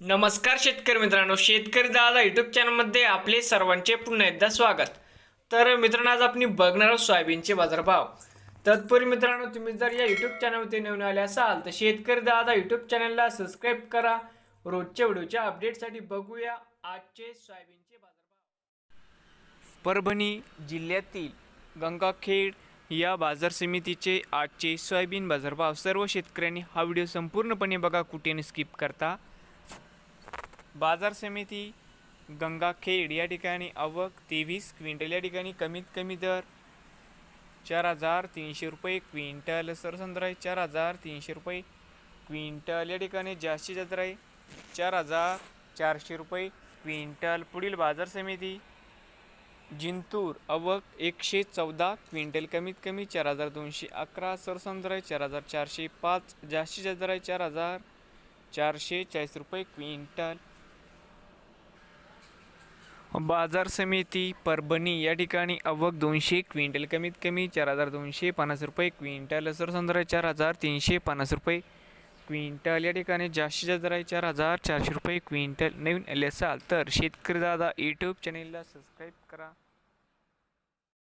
नमस्कार शेतकरी मित्रांनो शेतकरी दादा यूट्यूब चॅनलमध्ये आपले सर्वांचे पुन्हा एकदा स्वागत. तर मित्रांनो आज आपण बघणार आहोत सोयाबीनचे बाजारभाव. तत्पूर्वी मित्रांनो तुम्ही जर या यूट्यूब चॅनलवरती नवीन आले असाल तर शेतकरी दादा यूट्यूब चॅनलला सबस्क्राईब करा. रोजच्या व्हिडिओच्या अपडेटसाठी बघूया आजचे सोयाबीनचे बाजारभाव. परभणी जिल्ह्यातील गंगाखेड या बाजार समितीचे आजचे सोयाबीन बाजारभाव सर्व शेतकऱ्यांनी हा व्हिडिओ संपूर्णपणे बघा कुठेने स्किप करता. बाजार समिती गंगाखेड या ठिकाणी आवक तेवीस क्विंटल या ठिकाणी कमीत कमी दर चार हजार तीनशे रुपये क्विंटल. सरसंद्र आहे चार हजार तीनशे रुपये क्विंटल. या ठिकाणी जास्तीत जास्त आहे चार हजार चारशे रुपये क्विंटल. पुढील बाजार समिती जिंतूर अवक एकशे चौदा क्विंटल कमीत कमी चार हजार दोनशे अकरा. सरसंद्र आहे चार हजार चारशे पाच. जास्तीत जास्त आहे चार हजार चारशे चाळीस रुपये क्विंटल. बाजार समिती परभणी या ठिकाणी अवक दोनशे क्विंटल कमीत कमी चार हजार दोनशे पन्नास रुपये क्विंटल सरसंद्रा चार हजार तीनशे पन्नास रुपये क्विंटल या ठिकाणी जास्तीत जास्त दर आहे चार हजार चारशे रुपये क्विंटल नवीन आले असाल तर शेतकरी दादा यूट्यूब चॅनेलला सबस्क्राईब करा.